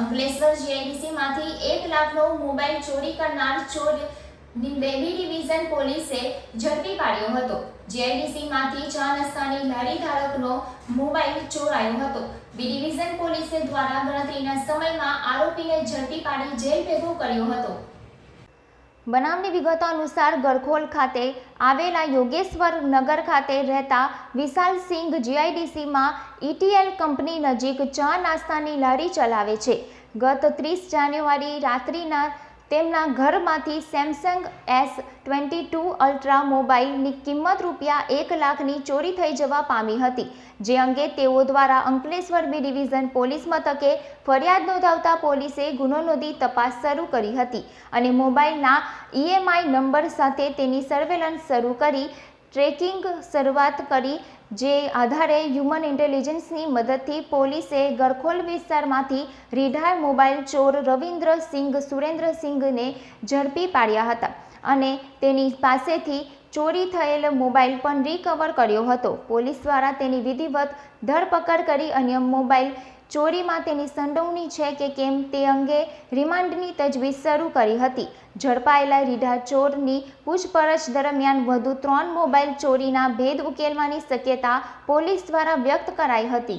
અંકલેશ્વર જીઆઈડીસીમાંથી એક લાખનો મોબાઈલ ચોરી કરનાર ચોર બેબી ડિવિઝન પોલીસે ઝડપી પાડ્યો હતો. જીઆઈડીસીમાંથી ચા નાસ્તાની લારી ધારકનો મોબાઈલ ચોરાયો હતો. બી ડિવિઝન પોલીસે દ્વારા ગણતરીના સમયમાં આરોપીને ઝડપી પાડી જેલ ભેગો કર્યો હતો. બનાવની વિગતો અનુસાર ગરખોલ ખાતે આવેલા યોગેશ્વર નગર ખાતે રહેતા વિશાલ સિંઘ જીઆઈડીસીમાં ઈટીએલ કંપની નજીક ચા નાસ્તાની લારી ચલાવે છે. ગત ત્રીસ જાન્યુઆરી રાત્રિના તેમના ઘરમાંથી Samsung S twenty two Ultra મોબાઈલની કિંમત રૂપિયા એક લાખની ચોરી થઈ જવા પામી હતી, જે અંગે તેઓ દ્વારા અંકલેશ્વર બી ડિવિઝન પોલીસ મથકે ફરિયાદ નોંધાવતા પોલીસે ગુનો નોંધી તપાસ શરૂ કરી હતી અને મોબાઈલના ઈએમઆઈ નંબર સાથે તેની સર્વેલન્સ શરૂ કરી ટ્રેકિંગ શરૂઆત કરી, જે આધારે હ્યુમન ઇન્ટેલિજન્સની મદદથી પોલીસે ગરખોલ વિસ્તારમાંથી રીઢાર મોબાઈલ ચોર રવિન્દ્ર સિંઘ, સુરેન્દ્ર સિંઘને ઝડપી પાડ્યા હતા અને તેની પાસેથી ચોરી થયેલ મોબાઈલ પણ રિકવર કર્યો હતો. પોલીસ દ્વારા તેની વિધિવત ધરપકડ કરી અન્ય મોબાઈલ ચોરીમાં તેની સંડોવણી છે કે કેમ તે અંગે રિમાન્ડની તજવીજ શરૂ કરી હતી. ઝડપાયેલા રીઢા ચોરની પૂછપરછ દરમિયાન વધુ ત્રણ મોબાઈલ ચોરીના ભેદ ઉકેલવાની શક્યતા પોલીસ દ્વારા વ્યક્ત કરાઈ હતી.